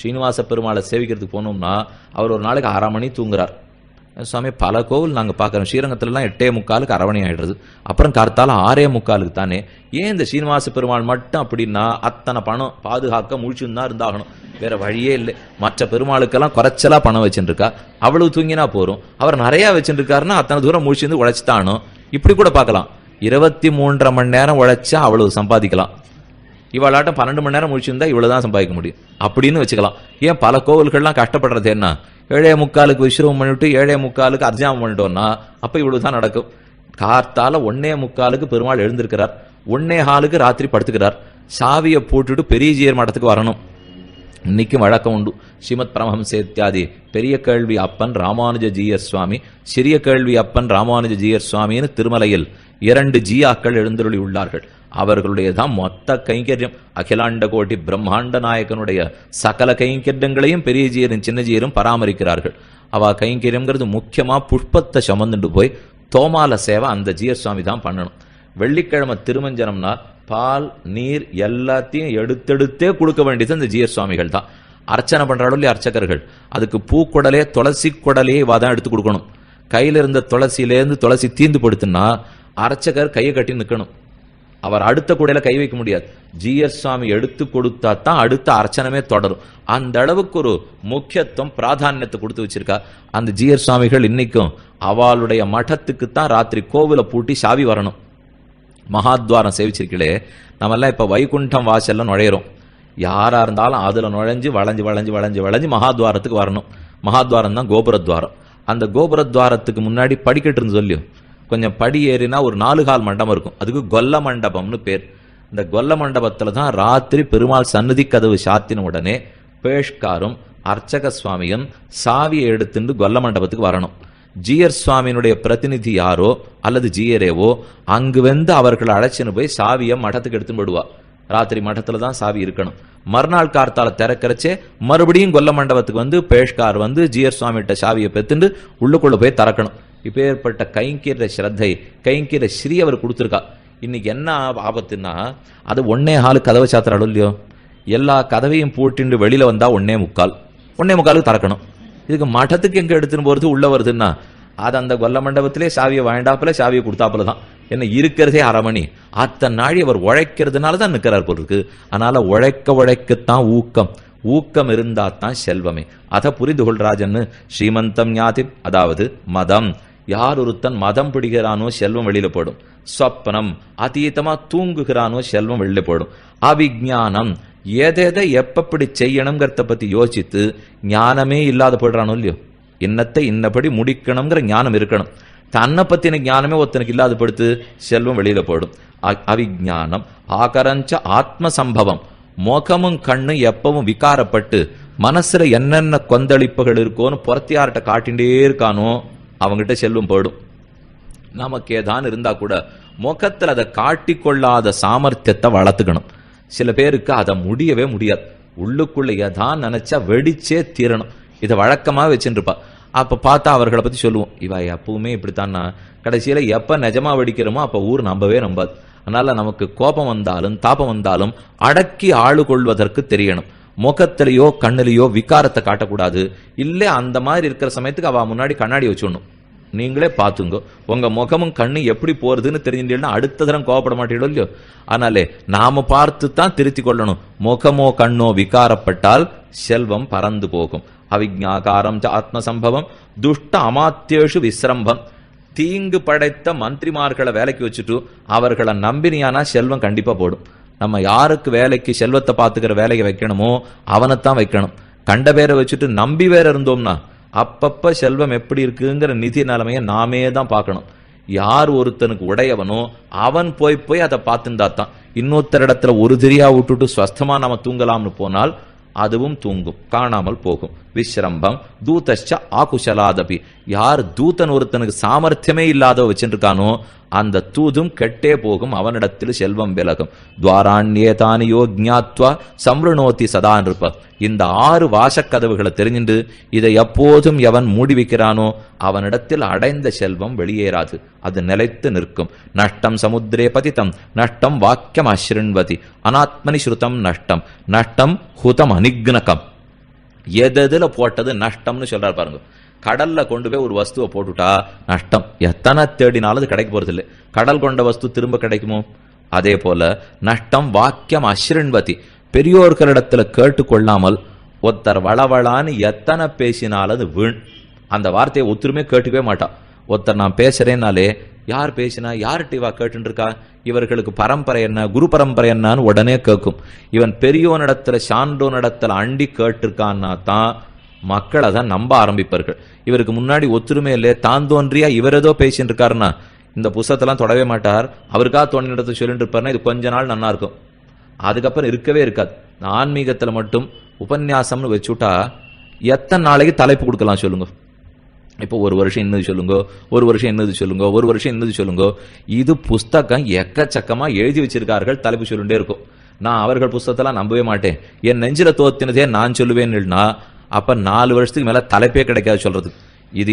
ஸ்ரீனிவாச பெருமாளை சேவிக்கிறதுக்கு போனோம்னா அவர் ஒரு நாளைக்கு அரை மணி தூங்குறார். சுவாமி பல கோவில் நாங்கள் பார்க்குறோம். ஸ்ரீரங்கத்துலலாம் எட்டே முக்காலுக்கு அரவணை ஆகிடுறது அப்புறம் கார்த்தால ஆறே முக்காலுக்கு தானே. ஏன் இந்த ஸ்ரீனிவாச பெருமாள் மட்டும் அப்படின்னா அத்தனை பணம் பாதுகாக்க முழிச்சுன்னு தான் இருந்தாகணும். வேற வழியே இல்லை. மற்ற பெருமாளுக்கெல்லாம் குறைச்சலா பணம் வச்சுருக்கா. அவ்வளவு தூங்கினா போகிறோம் அவர் நிறையா வச்சுருக்காருன்னா அத்தனை தூரம் முழிச்சிருந்து உழைச்சுதானோ இப்படி கூட பார்க்கலாம். இருபத்தி மூன்றரை மணி நேரம் உழைச்சா அவ்வளவு சம்பாதிக்கலாம். இவளாட்டம் பன்னெண்டு மணி நேரம் முடிச்சிருந்தா இவ்வளவு தான் சம்பாதிக்க முடியும். அப்படின்னு வச்சுக்கலாம். ஏன் பல கோவில்கள்லாம் கஷ்டப்படுறது என்ன? ஏழே முக்காலுக்கு விஸ்ரமம் பண்ணிவிட்டு ஏழே முக்காலுக்கு அர்ஜாமம் பண்ணிட்டோம்னா அப்ப இவ்வளவு தான் நடக்கும். கார்த்தால ஒன்னே முக்காலுக்கு பெருமாள் எழுந்திருக்கிறார். ஒன்னே ஹாலுக்கு ராத்திரி படுத்துக்கிறார். சாவியை போட்டுட்டு பெரியஜியர் மடத்துக்கு வரணும். இன்னைக்கும் வழக்கம் உண்டு. ஸ்ரீமத் பரமஹம்ச இத்தியாதி பெரிய கேள்வி அப்பன் ராமானுஜ ஜீயர் சுவாமி சிறிய கேள்வி அப்பன் ராமானுஜ ஜீயர் சுவாமின்னு திருமலையில் இரண்டு ஜியாக்கள் எழுந்தருளி உள்ளார்கள். அவர்களுடைய தான் மொத்த கைங்கரியம். அகிலாண்ட கோட்டி பிரம்மாண்ட நாயகனுடைய சகல கைங்கரியங்களையும் பெரிய ஜீயரும் சின்ன ஜீயரும் பராமரிக்கிறார்கள். அவ கைங்கரியம்ங்கிறது முக்கியமா புஷ்பத்தை சமந்துட்டு போய் தோமால சேவை அந்த ஜீயர் சுவாமி தான் பண்ணணும். வெள்ளிக்கிழமை திருமஞ்சனம்னா பால் நீர் எல்லாத்தையும் எடுத்தெடுத்தே கொடுக்க வேண்டியது இந்த ஜீயர் சுவாமிகள் தான். அர்ச்சனை பண்றாலும் இல்லையா அர்ச்சகர்கள். அதுக்கு பூக்குடலே துளசி குடலையே இவா தான் எடுத்து கொடுக்கணும். கையில இருந்த துளசியிலேருந்து துளசி தீந்து படுத்துனா அர்ச்சகர் கையை கட்டி நிற்கணும் அவர் அடுத்த கூடையில கை வைக்க முடியாது. ஜிஎஸ் சுவாமி எடுத்து கொடுத்தா தான் அடுத்த அர்ச்சனமே தொடரும். அந்த அளவுக்கு ஒரு முக்கியத்துவம் பிராதானியத்தை கொடுத்து வச்சிருக்கா. அந்த ஜிஎஸ் சுவாமிகள் இன்னைக்கும் அவளுடைய மட்டத்துக்கு தான் ராத்திரி கோவிலை பூட்டி சாவி வரணும். மகாத்வாரம் சேவிச்சிருக்கீங்களே. நம்மெல்லாம் இப்ப வைகுண்டம் வாசல்ல நுழையிறோம். யாரா இருந்தாலும் அதுல நுழைஞ்சு வளைஞ்சு வளைஞ்சு வளைஞ்சு வளைஞ்சு மகாத்வாரத்துக்கு வரணும். மகாத்வாரம் தான் கோபுரத்வாரம். அந்த கோபுரத்வாரத்துக்கு முன்னாடி படிக்கட்டு இருந்து சொல்லியும் கொஞ்சம் படி ஏறினா ஒரு நாலு கால் மண்டபம் இருக்கும். அதுக்கு கொல்ல மண்டபம்னு பேர். இந்த கொல்ல மண்டபத்தில் தான் ராத்திரி பெருமாள் சன்னதி கதவு சாத்தின உடனே பேஷ்காரும் அர்ச்சக சுவாமியும் சாவியை எடுத்துட்டு கொல்ல மண்டபத்துக்கு வரணும். ஜியர் சுவாமியினுடைய பிரதிநிதி யாரோ அல்லது ஜியரேவோ அங்கு வந்து அவர்களை அழைச்சின்னு போய் சாவியை மடத்துக்கு எடுத்துன்னு போடுவா ராத்திரி மடத்துல தான் சாவி இருக்கணும். மறுநாள் கார்த்தால திறக்கிறச்சே மறுபடியும் கொல்ல மண்டபத்துக்கு வந்து பேஷ்கார் வந்து ஜியர் சுவாமிகிட்ட சாவியை பெத்துண்டு உள்ளுக்குள்ள போய் திறக்கணும். இப்பேற்பட்ட கைங்கிற ஸ்ரத்தை கைங்கிற ஸ்ரீ அவர் கொடுத்துருக்கா. இன்னைக்கு என்ன ஆபத்துன்னா அது ஒன்னே ஹாலு கதவை சாத்திராலும் இல்லையோ? எல்லா கதவையும் போட்டுண்டு வெளியில் வந்தால் ஒன்னே முக்கால். ஒன்னே முக்காலுக்கு திறக்கணும். இதுக்கு மட்டத்துக்கு எங்கே எடுத்துன்னு போகிறது உள்ளே வருதுன்னா அது அந்த கொல்ல மண்டபத்திலே சாவியை வாண்டாப்புல சாவியை கொடுத்தாப்புல தான். என்ன இருக்கிறதே அரைமணி. அத்தனை நாழி அவர் உழைக்கிறதுனால தான் நிற்கிறார் போல் இருக்கு. அதனால் உழைக்க உழைக்கத்தான் ஊக்கம். ஊக்கம் இருந்தால் தான் செல்வமே. அதை புரிந்து கொள்றாஜன்னு ஸ்ரீமந்தம் ஞாதி அதாவது மதம். யார் ஒருத்தன் மதம் பிடிக்கிறானோ செல்வம் வெளியில போடும் சொப்பனம் அதீதமா தூங்குகிறானோ செல்வம் வெளியில போடும் அவிஜானம் எதை எப்பப்படி செய்யணுங்கிறத பத்தி யோசித்து ஞானமே இல்லாத போயிடுறானோ இல்லையோ? இன்னத்தை இன்னபடி முடிக்கணுங்கிற ஞானம் இருக்கணும். தன்னை பத்தின ஞானமே ஒருத்தனுக்கு இல்லாத படுத்து செல்வம் வெளியில போடும் அ- அவிஞானம் ஆகரஞ்ச ஆத்ம சம்பவம். முகமும் கண்ணு எப்பவும் விகாரப்பட்டு மனசுல என்னென்ன கொந்தளிப்புகள் இருக்கோன்னு புறத்தியார்கிட்ட காட்டிண்டே இருக்கானோ? அவங்ககிட்ட செல்வம் போயிடும். நமக்கு ஏதான் இருந்தால் கூட முகத்தில் அதை காட்டிக்கொள்ளாத சாமர்த்தியத்தை வளர்த்துக்கணும். சில பேருக்கு அதை முடியவே முடியாது. உள்ளுக்குள்ளே ஏதான் நினச்சா வெடிச்சே தீரணும். இதை வழக்கமாக வச்சுருப்பா. அப்போ பார்த்தா அவர்களை பற்றி சொல்லுவோம் இவ எப்பவுமே இப்படித்தான்னா. கடைசியில் எப்போ நிஜமாக வெடிக்கிறோமோ அப்போ ஊர் நம்பவே நம்பாது. அதனால் நமக்கு கோபம் வந்தாலும் தாபம் வந்தாலும் அடக்கி ஆளு கொள்வதற்கு தெரியணும். முகத்திலேயோ கண்ணுலேயோ விகாரத்தை காட்டக்கூடாது. இல்லை அந்த மாதிரி இருக்கிற சமயத்துக்கு அவள் முன்னாடி கண்ணாடி வச்சுடணும். நீங்களே பார்த்துங்க. உங்கள் முகமும் கண்ணு எப்படி போகிறதுன்னு தெரிஞ்சுட்டீங்கன்னா அடுத்த தரம் கோவப்பட மாட்டீங்களோ இல்லையோ? ஆனாலே நாம் பார்த்து தான் திருத்தி கொள்ளணும். முகமோ கண்ணோ விகாரப்பட்டால் செல்வம் பறந்து போகும். அவிஜாகாரம் ஆத்ம ஆத்மசம்பவம் துஷ்ட அமாத்தியேஷு விசிரம்பம் தீங்கு படைத்த மந்திரிமார்களை வேலைக்கு வச்சுட்டு அவர்களை நம்பினியானா செல்வம் கண்டிப்பாக போடும். நம்ம யாருக்கு வேலைக்கு செல்வத்தை பார்த்துக்கிற வேலையை வைக்கணுமோ அவனைத்தான் வைக்கணும். கண்ட பேரை வச்சுட்டு நம்பி வேற இருந்தோம்னா அப்பப்ப செல்வம் எப்படி இருக்குங்கிற நிதி நிலைமையை நாமே தான் பார்க்கணும். யார் ஒருத்தனுக்கு உடையவனோ அவன் போய் போய் அதை பார்த்துந்தா தான். இன்னொருத்தர் இடத்துல ஒரு திரியா விட்டுட்டு ஸ்வஸ்தமா நம்ம தூங்கலாம்னு போனால் அதுவும் தூங்கும் காணாமல் போகும். விஸ்ரம்பம் தூதச்ச ஆகுஷலாதபி. யார் தூதன் ஒருத்தனுக்கு சாமர்த்தியமே இல்லாத வச்சுருக்கானோ அந்த தூதும் கெட்டே போகும் அவனிடத்தில் செல்வம் விலகும். துவாராண்யேதானியோ ஜாத்வா சம்ருணோத்தி சதா இருப்ப இந்த ஆறு வாசக்கதவுகளை தெரிஞ்சுட்டு இதை எப்போதும் எவன் மூடி வைக்கிறானோ அவனிடத்தில் அடைந்த செல்வம் வெளியேறாது. அது நிலைத்து நிற்கும். நஷ்டம் சமுத்திரே பதித்தம் நஷ்டம் வாக்கியம் அஸ்ருண்வதி அனாத்மனி ஸ்ருதம் நஷ்டம். நஷ்டம் ஹுதம் அனிக்னகம் எதில் போட்டது நஷ்டம்னு சொல்கிறார் பாருங்க. கடல்ல கொண்டு போய் ஒரு வஸ்துவை போட்டுட்டா நஷ்டம். எத்தனை தேடினாலும் அது கிடைக்க போறது இல்லை கடல் கொண்ட வஸ்து திரும்ப கிடைக்குமோ? அதே போல நஷ்டம் வாக்கியம் அஸ்ரண்பதி பெரியோர்களிடத்துல கேட்டுக்கொள்ளாமல் ஒருத்தர் வளவளான்னு எத்தனை பேசினாலும் அது வீண். அந்த வார்த்தையை ஒத்துருமே கேட்டுக்கவே மாட்டான் ஒருத்தர் நான் பேசுறேன்னாலே யார் பேசினா யார் டிவா கேட்டுருக்கா இருக்கா இவர்களுக்கு பரம்பரை என்ன குரு பரம்பரை என்னன்னு உடனே கேட்கும் இவன் பெரியோனிடத்துல சான்றோனிடத்துல அண்டி கேட்டிருக்கான்னா தான் மக்களை தான் நம்ப ஆரம்பிப்பார்கள். இவருக்கு முன்னாடி ஒத்துருமே இல்லையே தான் தோன்றியா? இவர் ஏதோ பேசிட்டு இருக்காருன்னா இந்த புஸ்தத்தெல்லாம் தொடவே மாட்டார். அவருக்கா தோன்றினத்தை சொல்லிட்டு இருப்பாருன்னா இது கொஞ்ச நாள் நல்லா இருக்கும். அதுக்கப்புறம் இருக்கவே இருக்காது. ஆன்மீகத்தில் மட்டும் உபன்யாசம்னு வச்சுட்டா எத்தனை நாளைக்கு தலைப்பு கொடுக்கலாம் சொல்லுங்கள் இப்போ ஒரு வருஷம் என்னது சொல்லுங்க ஒரு வருஷம் என்னது சொல்லுங்க ஒரு வருஷம் என்னது சொல்லுங்க. இது புஸ்தகம் எக்கச்சக்கமாக எழுதி வச்சிருக்கார்கள் தலைப்பு சொல்லிட்டே இருக்கும். நான் அவர்கள் புஸ்தகத்தெல்லாம் நம்பவே மாட்டேன். என் நெஞ்சில தோத்தினதே நான் சொல்லுவேன்னா அப்போ நாலு வருஷத்துக்கு மேலே தலைப்பே கிடைக்காது சொல்றது இது